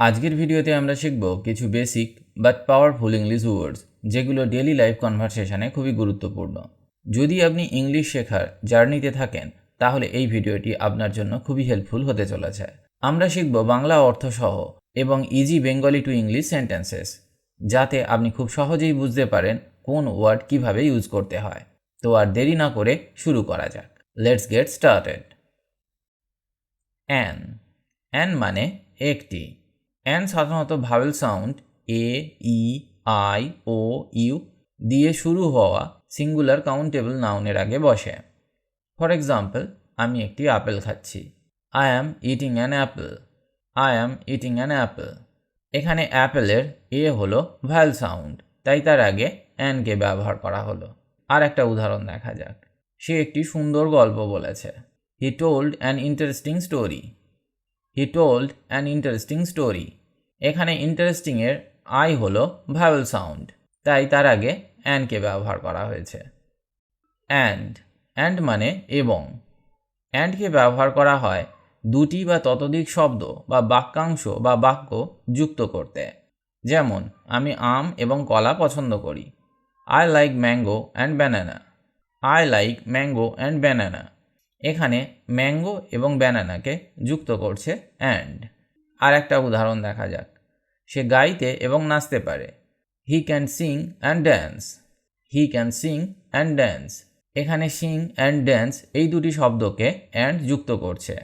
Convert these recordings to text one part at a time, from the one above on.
আজকের ভিডিওতে আমরা শিখব কিছু basic but powerful English words যেগুলো ডেলি লাইফ কনভারসেশনে খুবই গুরুত্বপূর্ণ। যদি আপনি ইংলিশ শেখার জার্নিতে থাকেন, তাহলে এই ভিডিওটি আপনার জন্য খুবই হেল্পফুল হতে চলেছে। আমরা শিখব বাংলা অর্থসহ এবং easy Bengali to English sentences যাতে আপনি খুব সহজেই বুঝতে পারেন কোন ওয়ার্ড কীভাবে ইউজ করতে হয়। তো আর দেরি না করে শুরু করা যাক। Let's get started an an মানে একটি। অ্যান সাধারণত vowel sound A E I O U দিয়ে শুরু হওয়া সিঙ্গুলার কাউন্টেবল নাউনের আগে বসে। ফর এক্সাম্পল আমি একটি আপেল খাচ্ছি। I am eating an apple I am eating an apple এখানে অ্যাপেলের এ হলো ভ্যাল সাউন্ড তাই তার আগে অ্যানকে ব্যবহার করা হলো। আর একটা উদাহরণ দেখা যাক। সে একটি সুন্দর গল্প বলেছে। He told an interesting story he told an interesting story এখানে ইন্টারেস্টিংয়ের আই হলো ভ্যাওয়েল সাউন্ড তাই তার আগে অ্যানকে ব্যবহার করা হয়েছে। অ্যান্ড অ্যান্ড মানে এবং। অ্যান্ডকে ব্যবহার করা হয় দুটি বা ততোধিক শব্দ বা বাক্যাংশ বা বাক্য যুক্ত করতে। যেমন, আমি আম এবং কলা পছন্দ করি। I like mango and banana I like mango and banana এখানে ম্যাঙ্গো এবং ব্যানানাকে যুক্ত করছে অ্যান্ড। আর একটা উদাহরণ দেখা যাক। সে গাইতে এবং নাচতে পারে। He can sing and dance. He can sing and dance. এখানে সিং অ্যান্ড ড্যান্স এই দুটি শব্দকে অ্যান্ড যুক্ত করছে।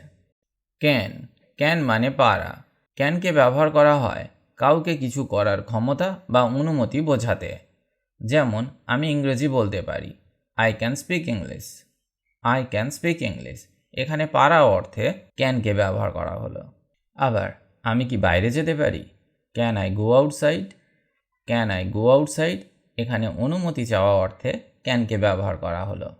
ক্যান। ক্যান মানে পারা। ক্যানকে ব্যবহার করা হয় কাউকে কিছু করার ক্ষমতা বা অনুমতি বোঝাতে। যেমন আমি ইংরেজি বলতে পারি। I can speak English I can speak English এখানে পারা অর্থে ক্যানকে ব্যবহার করা হলো। আবার, আমি কি বাইরে যেতে পারি? Can I go outside can I go outside এখানে অনুমতি চাওয়া অর্থে ক্যানকে ব্যবহার করা হলো।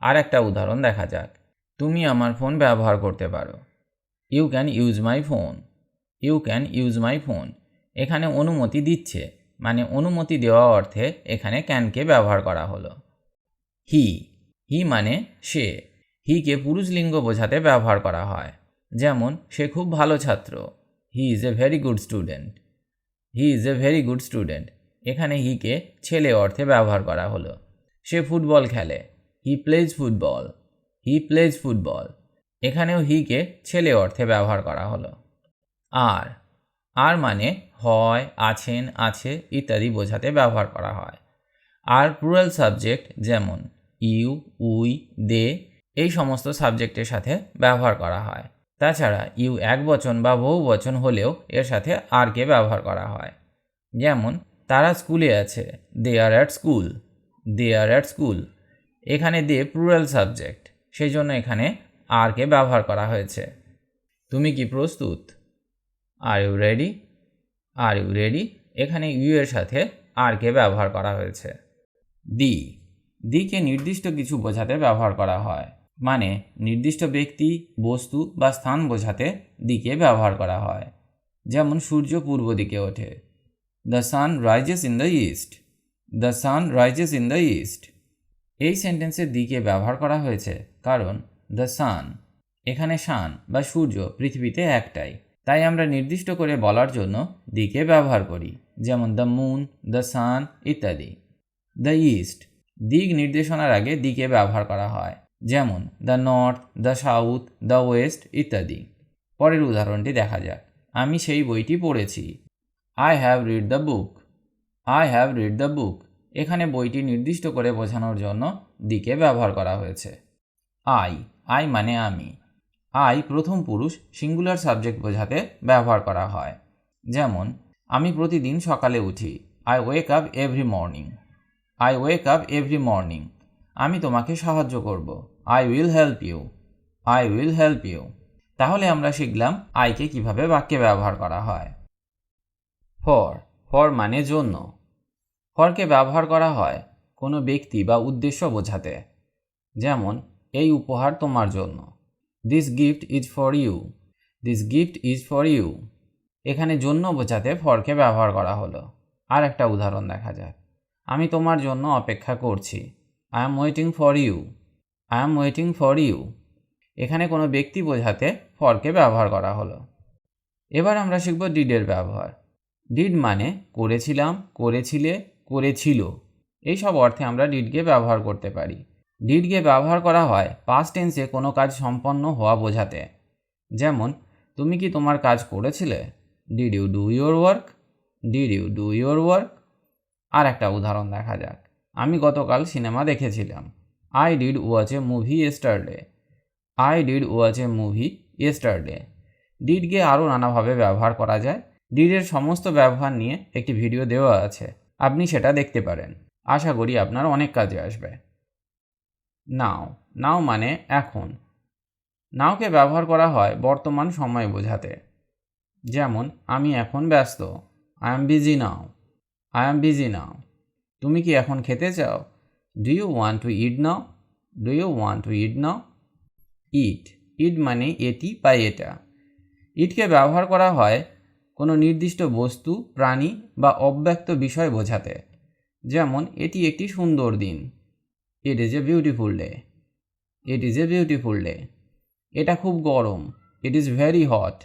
আর একটা উদাহরণ দেখা যাক। তুমি আমার ফোন ব্যবহার করতে পারো। You can use my phone you can use my phone এখানে অনুমতি দিচ্ছে মানে অনুমতি দেওয়া অর্থে এখানে ক্যানকে ব্যবহার করা হলো। হি হি মানে সে। হিকে পুরুষ লিঙ্গ বোঝাতে ব্যবহার করা হয়। যেমন, সে খুব ভালো ছাত্র। He is a very good student. He is a very good student. এখানে হিকে ছেলে অর্থে ব্যবহার করা হলো। সে ফুটবল খেলে। He plays football. He plays football. এখানেও হিকে ছেলে অর্থে ব্যবহার করা হলো। আর। আর মানে হয়, আছেন, আছে ইত্যাদি বোঝাতে ব্যবহার করা হয়। আর প্লুরাল সাবজেক্ট যেমন ইউ, উই, দে এই সমস্ত সাবজেক্টের সাথে ব্যবহার করা হয়। তাছাড়া ইউ এক বচন বা বহু বচন হলেও এর সাথে আরকে ব্যবহার করা হয়। যেমন, তারা স্কুলে আছে, they are at school, they are at school. এখানে দে প্লুরাল সাবজেক্ট সেই জন্য এখানে আরকে ব্যবহার করা হয়েছে। তুমি কি প্রস্তুত? Are you ready? Are you ready? এখানে ইউ এর সাথে আরকে ব্যবহার করা হয়েছে। দি দিকে নির্দিষ্ট কিছু বোঝাতে ব্যবহার করা হয়। মানে নির্দিষ্ট ব্যক্তি, বস্তু বা স্থান বোঝাতে দিকে ব্যবহার করা হয়। যেমন, সূর্য পূর্ব দিকে ওঠে। The sun rises in the east the sun rises in the east এই সেন্টেন্সের দিকে ব্যবহার করা হয়েছে কারণ দ্য সান এখানে সান বা সূর্য পৃথিবীতে একটাই। তাই আমরা নির্দিষ্ট করে বলার জন্য দিকে ব্যবহার করি। যেমন দ্য মুন দ্য সান ইত্যাদি। দ্য ইস্ট দিক নির্দেশনার আগে দিকে ব্যবহার করা হয়, যেমন the north the south the west ইত্যাদি। পরের উদাহরণটি দেখা যাক। আমি সেই বইটি পড়েছি। I have read the book I have read the book এখানে বইটি নির্দিষ্ট করে বোঝানোর জন্য দিকে ব্যবহার করা হয়েছে। আই আই মানে আমি। আই প্রথম পুরুষ সিঙ্গুলার সাবজেক্ট বোঝাতে ব্যবহার করা হয়। যেমন, আমি প্রতিদিন সকালে উঠি। I wake up every morning I wake up every morning আমি তোমাকে সাহায্য করব। I will help you I will help you তাহলে আমরা শিখলাম আইকে কীভাবে বাক্যে ব্যবহার করা হয়। ফর ফর মানে জন্য। ফরকে ব্যবহার করা হয় কোনো ব্যক্তি বা উদ্দেশ্য বোঝাতে। যেমন, এই উপহার তোমার জন্য। This gift is for you this gift is for you এখানে জন্য বোঝাতে ফরকে ব্যবহার করা হলো। আর একটা উদাহরণ দেখা যাক। আমি তোমার জন্য অপেক্ষা করছি। I am waiting for you I am waiting for you এখানে কোনো ব্যক্তি বোঝাতে ফরকে ব্যবহার করা হলো। এবার আমরা শিখব ডিডের ব্যবহার। ডিড মানে করেছিলাম, করেছিলে, করেছিল। এই সব অর্থে আমরা ডিডকে ব্যবহার করতে পারি। ডিডকে ব্যবহার করা হয় পাস্ট টেন্সে কোনো কাজ সম্পন্ন হওয়া বোঝাতে। যেমন, তুমি কি তোমার কাজ করেছিলে? Did you do your work did you do your work আর একটা উদাহরণ দেখা যাক। আমি গতকাল সিনেমা দেখেছিলাম। I did watch a movie yesterday I did watch a movie yesterday ডিডকে আরও নানাভাবে ব্যবহার করা যায়। ডিডের সমস্ত ব্যবহার নিয়ে একটি ভিডিও দেওয়া আছে। আপনি সেটা দেখতে পারেন। আশা করি আপনার অনেক কাজে আসবে। নাও। নাও মানে এখন। নাওকে ব্যবহার করা হয় বর্তমান সময় বোঝাতে। যেমন, আমি এখন ব্যস্ত। I am busy now I am busy now তুমি কি এখন খেতে চাও? Do you want to eat now do you want to eat now it it মানে এটি বা এটা। ইটকে ব্যবহার করা হয় কোনো নির্দিষ্ট বস্তু, প্রাণী বা অব্যক্ত বিষয় বোঝাতে। যেমন, এটি একটি সুন্দর দিন। It is a beautiful day it is a beautiful day এটা খুব গরম। It is very hot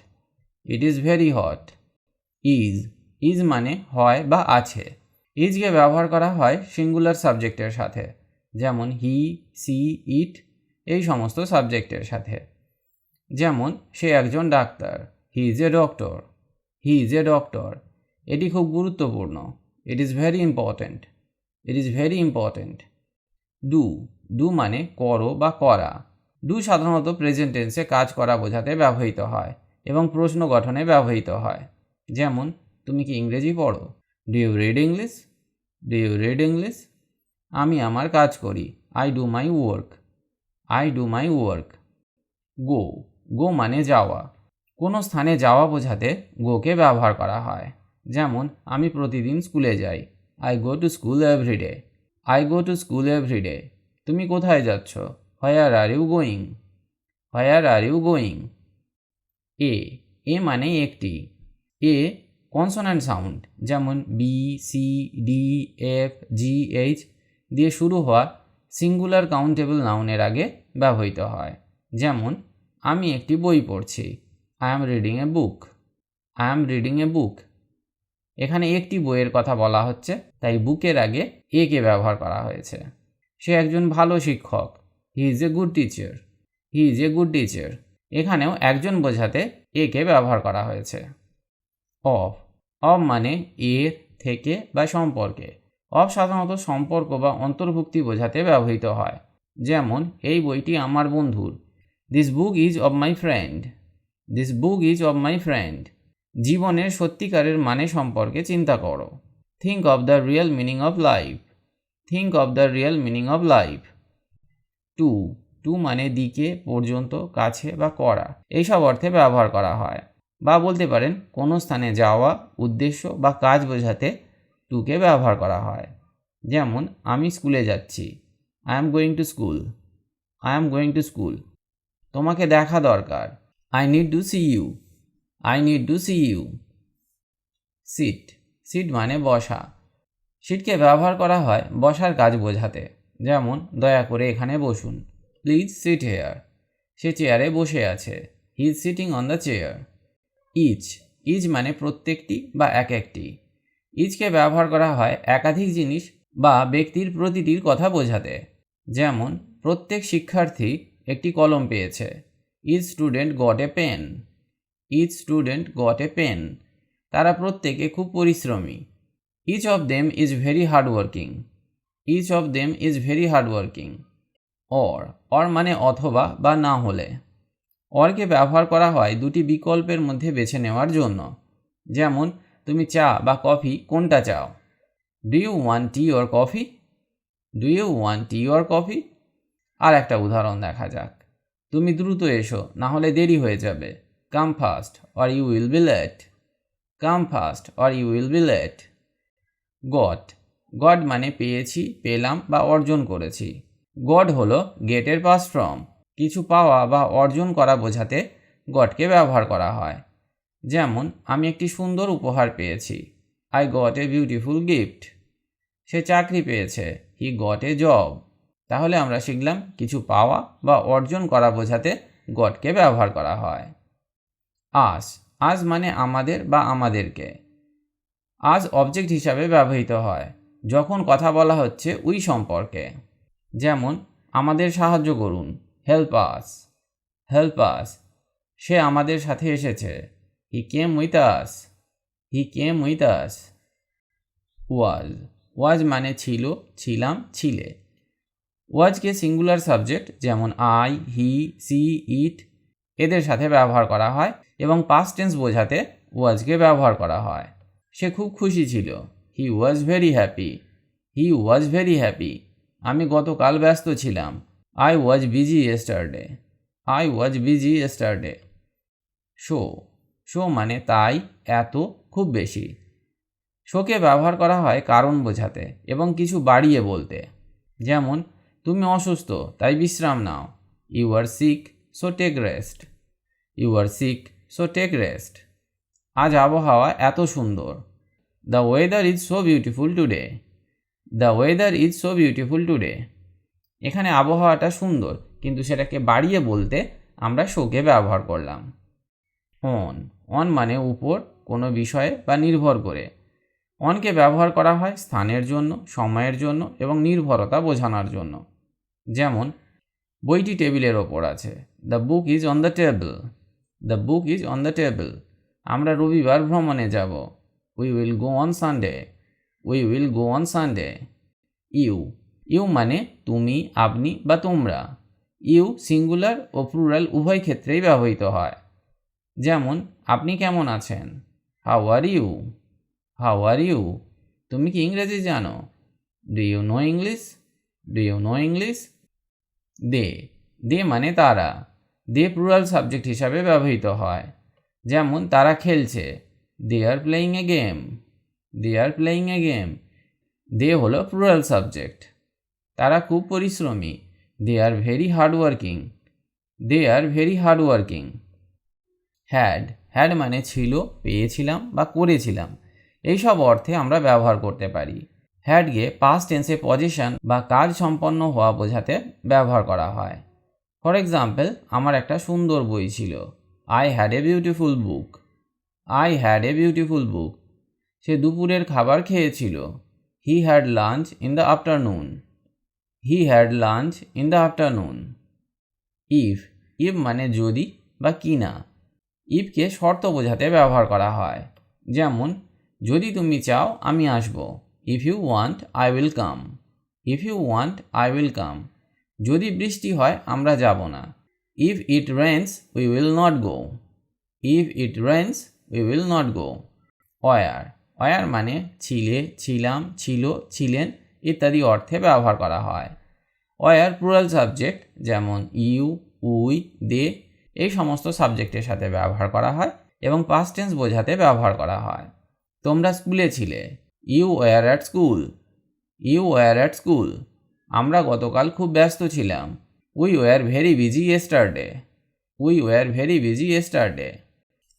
it is very hot is is মানে হয় বা আছে। ইজকে ব্যবহার করা হয় সিঙ্গুলার সাবজেক্টের সাথে, যেমন হি সি ইট এই সমস্ত সাবজেক্টের সাথে। যেমন, সে একজন doctor he is a doctor he is a doctor এটি খুব গুরুত্বপূর্ণ it is very important it is very important do do মানে করো বা করা। ডু সাধারণত প্রেজেন্ট টেন্সে কাজ করা বোঝাতে ব্যবহৃত হয় এবং প্রশ্ন গঠনে ব্যবহৃত হয়, যেমন তুমি কি ইংরেজি পড়ো? Do you read English do you read English আমি আমার কাজ করি। I do my work I do my work go go মানে যাওয়া। কোনো স্থানে যাওয়া বোঝাতে গোকে ব্যবহার করা হয়। যেমন, আমি প্রতিদিন স্কুলে যাই। I go to school everyday I go to school everyday তুমি কোথায় যাচ্ছ? Where are you going where are you going a a মানে একটি। এ কনসোন্যান্ট সাউন্ড যেমন B C D F G H দিয়ে শুরু হওয়া সিঙ্গুলার কাউন্টেবল নাউনের আগে ব্যবহৃত হয়। যেমন, আমি একটি বই পড়ছি। I am reading a book I am reading a book এখানে একটি বইয়ের কথা বলা হচ্ছে, তাই বুকের আগে এ কে ব্যবহার করা হয়েছে। সে একজন ভালো শিক্ষক। He is a good teacher he is a good teacher এখানেও একজন বোঝাতে এ কে ব্যবহার করা হয়েছে। অফ অফ মানে এর থেকে বা সম্পর্কে। অফ সাধারণত সম্পর্ক বা অন্তর্ভুক্তি বোঝাতে ব্যবহৃত হয়। যেমন, এই বইটি আমার বন্ধুর। This book is of my friend this book is of my friend জীবনের সত্যিকারের মানে সম্পর্কে চিন্তা করো। Think of the real meaning of life think of the real meaning of life to to মানে দিকে, পর্যন্ত, কাছে বা করা। এইসব অর্থে ব্যবহার করা হয়। বা বলতে পারেন কোনো স্থানে যাওয়া, উদ্দেশ্য বা কাজ বোঝাতে টুকে ব্যবহার করা হয়। যেমন, আমি স্কুলে যাচ্ছি। I am going to school I am going to school তোমাকে দেখা দরকার। I need to see you I need to see you sit sit মানে বসা। সিটকে ব্যবহার করা হয় বসার কাজ বোঝাতে। যেমন, দয়া করে এখানে বসুন। প্লিজ সিট হেয়ার সে চেয়ারে বসে আছে। He is sitting on the chair each is মানে প্রত্যেকটি বা এক একটি। ইজকে ব্যবহার করা হয় একাধিক জিনিস বা ব্যক্তির প্রতিটির কথা বোঝাতে। যেমন, প্রত্যেক শিক্ষার্থী একটি কলম পেয়েছে। Is student got a pen? Is student got a pen? তারা প্রত্যেকে খুব পরিশ্রমী। Each of them is very hard working each of them is very hard working or. Or মানে অথবা বা না হলে। অরকে ব্যবহার করা হয় দুটি বিকল্পের মধ্যে বেছে নেওয়ার জন্য। যেমন, তুমি চা বা কফি কোনটা চাও? Do you want tea or coffee do you want tea or coffee আর একটা উদাহরণ দেখা যাক। তুমি দ্রুত এসো, না হলে দেরি হয়ে যাবে। Come fast or you will be late come fast or you will be late got got মানে পেয়েছি, পেলাম বা অর্জন করেছি। গড হলো গেটের পাস ফ্রম কিছু পাওয়া বা অর্জন করা বোঝাতে গডকে ব্যবহার করা হয়। যেমন, আমি একটি সুন্দর উপহার পেয়েছি। I got a beautiful gift সে চাকরি পেয়েছে। হি গট এ জব তাহলে আমরা শিখলাম কিছু পাওয়া বা অর্জন করা বোঝাতে গডকে ব্যবহার করা হয়। আস আজ মানে আমাদের বা আমাদেরকে। আজ অবজেক্ট হিসাবে ব্যবহৃত হয়, যখন কথা বলা হচ্ছে উই সম্পর্কে। যেমন, আমাদের সাহায্য করুন। হেল্প আস হেল্প আস সে আমাদের সাথে এসেছে। হি came with us he came with us ওয়াজ ওয়াজ মানে ছিল, ছিলাম, ছিলে। ওয়াজকে সিঙ্গুলার সাবজেক্ট যেমন আই হি সি ইট এদের সাথে ব্যবহার করা হয় এবং পাস্ট টেন্স বোঝাতে ওয়াজকে ব্যবহার করা হয়। সে খুব খুশি ছিল। He was very happy he was very happy আমি গতকাল ব্যস্ত ছিলাম। I was busy yesterday I was busy yesterday so so মানে তাই, এত, খুব বেশি। শোকে ব্যবহার করা হয় কারণ বোঝাতে এবং কিছু বাড়িয়ে বলতে। যেমন, তুমি অসুস্থ, তাই বিশ্রাম নাও। You are sick so take rest you are sick so take rest আজ আবহাওয়া এত সুন্দর। The weather is so beautiful today the weather is so beautiful today এখানে আবহাওয়াটা সুন্দর, কিন্তু সেটাকে বাড়িয়ে বলতে আমরা শোকে ব্যবহার করলাম। অন অন মানে উপর, কোনো বিষয়ে বা নির্ভর করে। অনকে ব্যবহার করা হয় স্থানের জন্য, সময়ের জন্য এবং নির্ভরতা বোঝানোর জন্য। যেমন, বইটি টেবিলের ওপর আছে। The book is on the table the book is on the table আমরা রবিবার ভ্রমণে যাব। We will go on Sunday we will go on Sunday you you মানে তুমি, আপনি বা তোমরা। ইউ সিঙ্গুলার ও প্লুরাল উভয় ক্ষেত্রেই ব্যবহৃত হয়। যেমন, আপনি কেমন আছেন? How are you? How are you? তুমি কি ইংরেজি জানো? Do you know English? Do you know English? They. They মানে তারা। দে প্লুরাল সাবজেক্ট হিসাবে ব্যবহৃত হয়। যেমন, তারা খেলছে। They are playing a game. They are playing a game. They হলো প্লুরাল সাবজেক্ট। তারা খুব পরিশ্রমী। They are very hard working they are very hard working had had মানে ছিল, পেয়েছিলাম বা করেছিলাম। এইসব অর্থে আমরা ব্যবহার করতে পারি। হ্যাডকে পাস্ট টেন্সে পজিশন বা কাজ সম্পন্ন হওয়া বোঝাতে ব্যবহার করা হয়। ফর এক্সাম্পল আমার একটা সুন্দর বই ছিল। I had a beautiful book I had a beautiful book সে দুপুরের খাবার খেয়েছিল। He had lunch in the afternoon he had lunch in the afternoon if if মানে যদি বা কি না ইফকে শর্ত বোঝাতে ব্যবহার করা হয়। যেমন, যদি তুমি চাও আমি আসব। If you want I will come if you want I will come যদি বৃষ্টি হয়, আমরা যাব না। If it rains we will not go if it rains we will not go were were মানে ছিলে, ছিলাম, ছিল, ছিলেন ইত্যাদি অর্থে ব্যবহার করা হয়। অয়ার প্লুরাল সাবজেক্ট যেমন ইউ উই দে এই সমস্ত সাবজেক্টের সাথে ব্যবহার করা হয় এবং পাস্ট টেন্স বোঝাতে ব্যবহার করা হয়। তোমরা স্কুলে ছিলে। You were at school you were at school আমরা গতকাল খুব ব্যস্ত ছিলাম। We were very busy yesterday we were very busy yesterday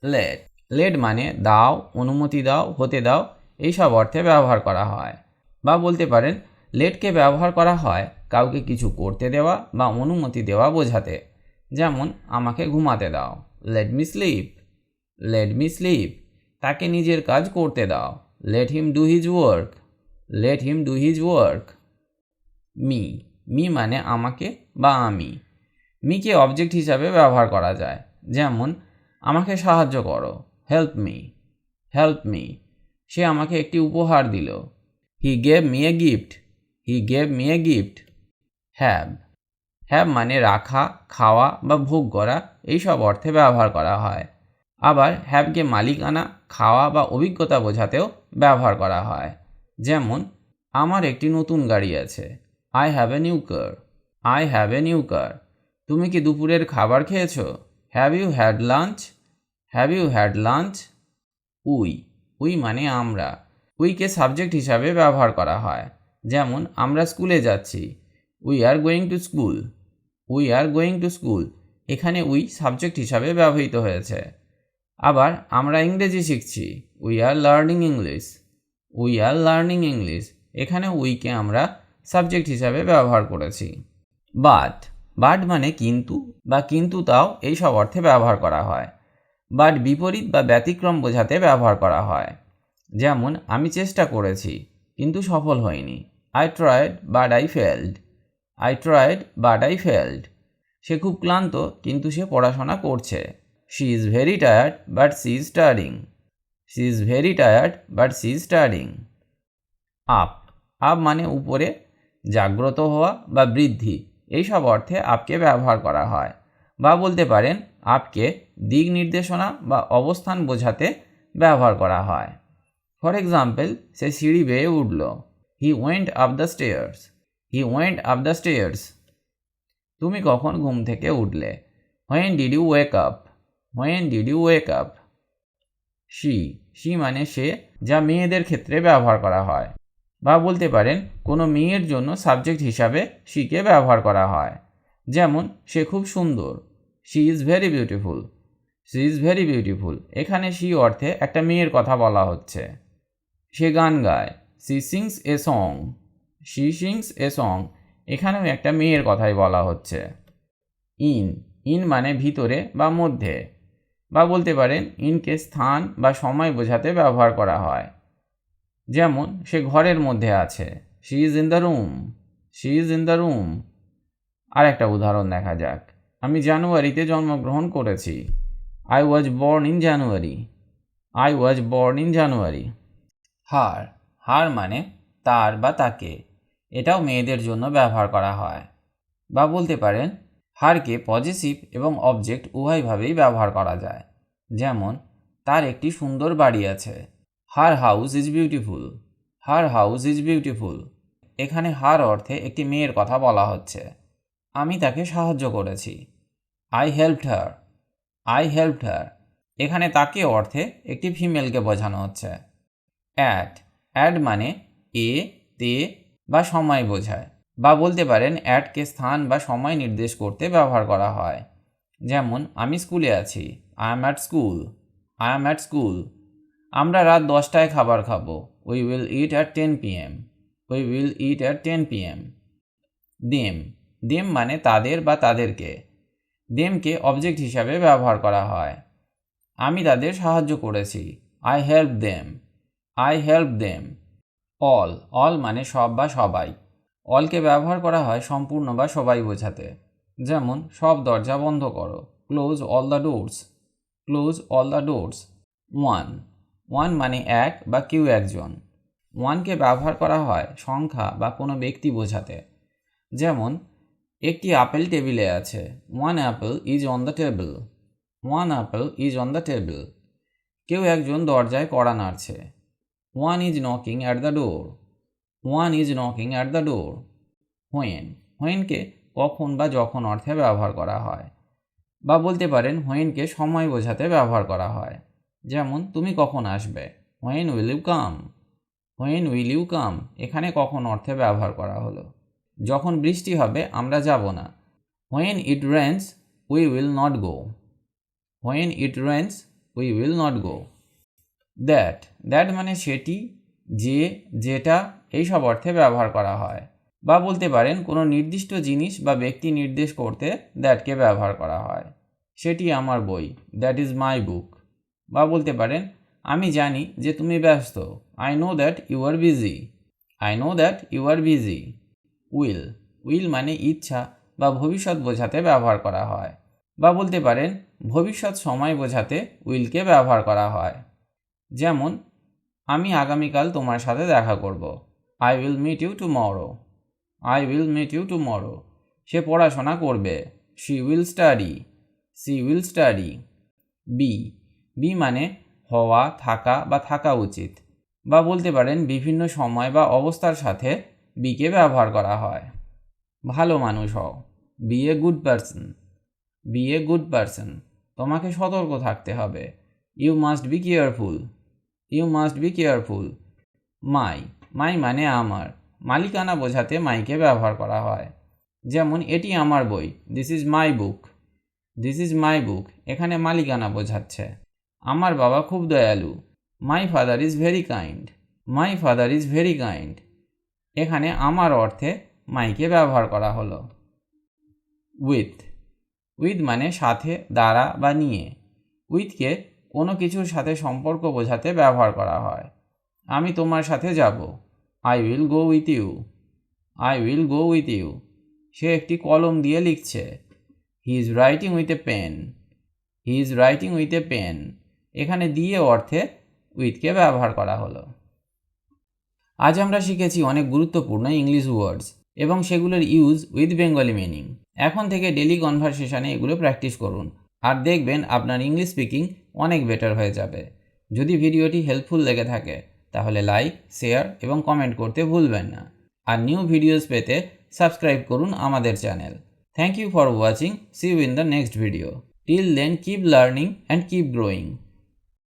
let let মানে দাও, অনুমতি দাও, হতে দাও, এইসব অর্থে ব্যবহার করা হয়। বা বলতে পারেন, লেটকে ব্যবহার করা হয় কাউকে কিছু করতে দেওয়া বা অনুমতি দেওয়া বোঝাতে। যেমন, আমাকে ঘুমাতে দাও। Let me sleep let me sleep তাকে নিজের কাজ করতে দাও। Let him do his work let him do his work me me মানে আমাকে বা আমি। মিকে অবজেক্ট হিসাবে ব্যবহার করা যায়। যেমন, আমাকে সাহায্য করো। হেল্প মি হেল্প মি সে আমাকে একটি উপহার দিল। He gave me a gift he gave me a gift have have মানে রাখা, খাওয়া বা ভোগ করা, এইসব অর্থে ব্যবহার করা হয়। আবার হ্যাভকে মালিকানা, খাওয়া বা অভিজ্ঞতা বোঝাতেও ব্যবহার করা হয়। যেমন, আমার একটি নতুন গাড়ি আছে। I have a new car I have a new car তুমি কি দুপুরের খাবার খেয়েছো? Have you had lunch have you had lunch we. We মানে আমরা। উইকে সাবজেক্ট হিসাবে ব্যবহার করা হয়। যেমন, আমরা স্কুলে যাচ্ছি। We are going to school. We are going to school. এখানে উই সাবজেক্ট হিসাবে ব্যবহৃত হয়েছে। আবার, আমরা ইংরেজি শিখছি। We are learning English. We are learning English. এখানে উইকে আমরা সাবজেক্ট হিসাবে ব্যবহার করেছি। বাট বাট মানে কিন্তু বা কিন্তু তাও এই সব অর্থে ব্যবহার করা হয়। বাট বিপরীত বা ব্যতিক্রম বোঝাতে ব্যবহার করা হয়। যেমন, আমি চেষ্টা করেছি, কিন্তু সফল হয়নি। I tried but I failed I tried but I failed সে খুব ক্লান্ত, কিন্তু সে পড়াশোনা করছে। She is very tired but she is studying she is very tired but she is studying up up মানে উপরে, জাগ্রত হওয়া বা বৃদ্ধি। এইসব অর্থে আপকে ব্যবহার করা হয়। বা বলতে পারেন, আপকে দিক নির্দেশনা বা অবস্থান বোঝাতে ব্যবহার করা হয়। ফর এক্সাম্পল সে সিঁড়ি বেয়ে উঠল he went up the stairs he went up the stairs তুমি কখন ঘুম থেকে উঠলে when did you wake up when did you wake up she she মানে সে যা মেয়েদের ক্ষেত্রে ব্যবহার করা হয়। বা বলতে পারেন, কোনো মেয়ের জন্য সাবজেক্ট হিসাবে শিকে ব্যবহার করা হয়। যেমন, সে খুব সুন্দর। She is very beautiful she is very beautiful এখানে শি অর্থে একটা মেয়ের কথা বলা হচ্ছে। সে গান গায়। She sings a song she sings a song এখানেও একটা মেয়ের কথাই বলা হচ্ছে। ইন। ইন মানে ভিতরে বা মধ্যে। বা বলতে পারেন, ইনকে স্থান বা সময় বোঝাতে ব্যবহার করা হয়। যেমন, সে ঘরের মধ্যে আছে। She is in the room she is in the room আর একটা উদাহরণ দেখা যাক। আমি জানুয়ারিতে জন্মগ্রহণ করেছি। I was born in January I was born in January her. Her মানে তার বা তাকে। এটাও মেয়েদের জন্য ব্যবহার করা হয়। বা বলতে পারেন, হারকে পজিটিভ এবং অবজেক্ট উভয়ভাবেই ব্যবহার করা যায়। যেমন, তার একটি সুন্দর বাড়ি আছে। Her house is beautiful her house is beautiful এখানে হার অর্থে একটি মেয়ের কথা বলা হচ্ছে। আমি তাকে সাহায্য করেছি। I helped her I helped her এখানে তাকে অর্থে একটি ফিমেলকে বোঝানো হচ্ছে। অ্যাড অ্যাড মানে এ, তে বা সময় বোঝায় বা বলতে পারেন অ্যাডকে স্থান বা সময় নির্দেশ করতে ব্যবহার করা হয়। যেমন, আমি স্কুলে আছি I am at school I am at school আমরা রাত দশটায় খাবার খাব we will eat at ten PM we will eat at ten PM them them মানে তাদের বা তাদেরকে দেমকে অবজেক্ট হিসাবে ব্যবহার করা হয়। আমি তাদের সাহায্য করেছি I help them I help them all all মানে সব বা সবাই। অলকে ব্যবহার করা হয় সম্পূর্ণ বা সবাই বোঝাতে। যেমন, সব দরজা বন্ধ করো। Close all the doors close all the doors one one মানে এক বা কেউ একজন। ওয়ানকে ব্যবহার করা হয় সংখ্যা বা কোনো ব্যক্তি বোঝাতে। যেমন, একটি আপেল টেবিলে আছে। One apple is on the table one apple is on the table কেউ একজন দরজায় কড়া নাড়ছে। One is knocking at the door one is knocking at the door when হোয়েনকে কখন বা যখন অর্থে ব্যবহার করা হয়। বা বলতে পারেন হোয়েনকে সময় বোঝাতে ব্যবহার করা হয়। যেমন, তুমি কখন আসবে? When will you come when will you come এখানে কখন অর্থে ব্যবহার করা হলো। যখন বৃষ্টি হবে, আমরা যাব না। When it rains we will not go when it rains we will not go that that মানে সেটি, যে, যেটা এইসব অর্থে ব্যবহার করা হয়। বা বলতে পারেন, কোনো নির্দিষ্ট জিনিস বা ব্যক্তি নির্দেশ করতে দ্যাটকে ব্যবহার করা হয়। সেটি আমার বই দ্যাট ইজ মাই বুক বা বলতে পারেন, আমি জানি যে তুমি ব্যস্ত। I know that you are busy I know that you are busy will will মানে ইচ্ছা বা ভবিষ্যৎ বোঝাতে ব্যবহার করা হয়। বা বলতে পারেন, ভবিষ্যৎ সময় বোঝাতে উইলকে ব্যবহার করা হয়। যেমন, আমি আগামীকাল তোমার সাথে দেখা করব। I will meet you tomorrow I will meet you tomorrow সে পড়াশোনা করবে। She will study she will study be be মানে হওয়া, থাকা বা থাকা উচিত বা বলতে পারেন বিভিন্ন সময় বা অবস্থার সাথে বিকে ব্যবহার করা হয়। ভালো মানুষ হও। Be a good person be a good person তোমাকে সতর্ক থাকতে হবে। You must be careful you must be careful my my মানে আমার। মালিকানা বোঝাতে মাইকে ব্যবহার করা হয়। যেমন, এটি আমার বই। This is my book this is my book এখানে মালিকানা বোঝাচ্ছে। আমার বাবা খুব দয়ালু। My father is very kind my father is very kind এখানে আমার অর্থে মাইকে ব্যবহার করা হলো। উইথ উইথ মানে সাথে, দ্বারা বা নিয়ে। উইথকে কোনো কিছুর সাথে সম্পর্ক বোঝাতে ব্যবহার করা হয়। আমি তোমার সাথে যাব। I will go with you I will go with you সে একটি কলম দিয়ে লিখছে। He is writing with a pen he is writing with a pen এখানে দিয়ে অর্থে উইথকে ব্যবহার করা হলো। আজ আমরা শিখেছি অনেক গুরুত্বপূর্ণ ইংলিশ ওয়ার্ডস এবং সেগুলোর ইউজ উইথ বেঙ্গলি মিনিং এখন থেকে ডেলি কনভারসেশনে এগুলো প্র্যাকটিস করুন। আর দেখবেন আপনার ইংলিশ স্পিকিং অনেক বেটার হয়ে যাবে। যদি ভিডিওটি হেল্পফুল লেগে থাকে, তাহলে লাইক শেয়ার এবং কমেন্ট করতে ভুলবেন না। আর নিউ ভিডিওস পেতে সাবস্ক্রাইব করুন আমাদের channel thank you for watching see you in the next video till then keep learning and keep growing